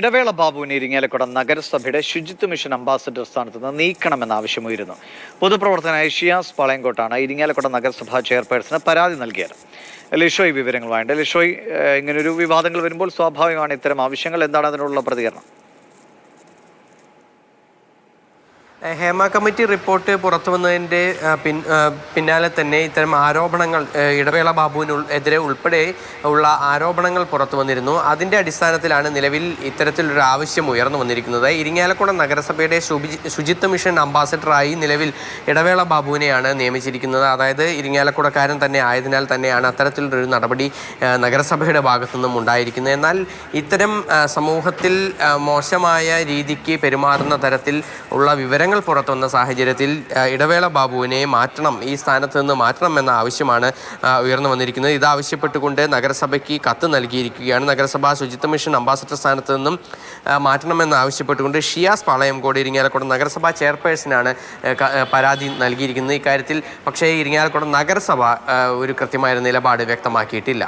ഇടവേള ബാബുവിനെ ഇരിങ്ങാലക്കുട നഗരസഭയുടെ ശുചിത്വ മിഷൻ അംബാസഡർ സ്ഥാനത്ത് നിന്ന് നീക്കണമെന്ന ആവശ്യമുയരുന്നു. പൊതുപ്രവർത്തകനായ ഷിയാസ് പാളയംകോട്ടാണ് ഇരിങ്ങാലക്കുട നഗരസഭാ ചെയർപേഴ്സണ് പരാതി നൽകിയത്. ലിഷോയ് വേണ്ട ലിഷോയ് ഇങ്ങനൊരു വിവാദങ്ങൾ വരുമ്പോൾ സ്വാഭാവികമാണ് ഇത്തരം ആവശ്യങ്ങൾ. എന്താണ് അതിനുള്ള പ്രതികരണം? ഹേമ കമ്മിറ്റി റിപ്പോർട്ട് പുറത്തു വന്നതിന്റെ പിൻ പിന്നാലെ തന്നെ ഇത്തരം ആരോപണങ്ങൾ ഇടവേള ബാബുവിന് എതിരെ ഉൾപ്പെടെ ഉള്ള ആരോപണങ്ങൾ പുറത്തു വന്നിരുന്നു. അതിന്റെ അടിസ്ഥാനത്തിലാണ് നിലവിൽ ഇത്തരത്തിലൊരു ആവശ്യം ഉയർന്നു വന്നിരിക്കുന്നത്. ഇരിങ്ങാലക്കുട നഗരസഭയുടെ ശുചി- ശുചിത്വ മിഷൻ അംബാസഡറായി നിലവിൽ ഇടവേള ബാബുവിനെയാണ് നിയമിച്ചിരിക്കുന്നത്. അതായത് ഇരിങ്ങാലക്കുടക്കാരൻ തന്നെ ആയതിനാൽ തന്നെയാണ് അത്തരത്തിലൊരു നടപടി നഗരസഭയുടെ ഭാഗത്തു നിന്നും ഉണ്ടായിരിക്കുന്നത്. എന്നാൽ ഇത്തരം സമൂഹത്തിൽ മോശമായ രീതിക്ക് പെരുമാറുന്ന തരത്തിൽ ഉള്ള വിവരങ്ങൾ പുറത്തു വന്ന സാഹചര്യത്തിൽ ഇടവേള ബാബുവിനെ മാറ്റണം ഈ സ്ഥാനത്ത് നിന്ന് മാറ്റണം എന്ന ആവശ്യമാണ് ഉയർന്നു വന്നിരിക്കുന്നത്. ഇതാവശ്യപ്പെട്ടുകൊണ്ട് നഗരസഭയ്ക്ക് കത്ത് നൽകിയിരിക്കുകയാണ്. നഗരസഭാ ശുചിത്വ മിഷൻ അംബാസഡർ സ്ഥാനത്ത് നിന്നും മാറ്റണമെന്ന് ആവശ്യപ്പെട്ടുകൊണ്ട് ഷിയാസ് പാളയംകോട് ഇരിങ്ങാലക്കുടം നഗരസഭാ ആ, പരാതി നൽകിയിരിക്കുന്നത്. ഇക്കാര്യത്തിൽ പക്ഷേ ഇരിങ്ങാലക്കുടം നഗരസഭ ഒരു കൃത്യമായ നിലപാട് വ്യക്തമാക്കിയിട്ടില്ല.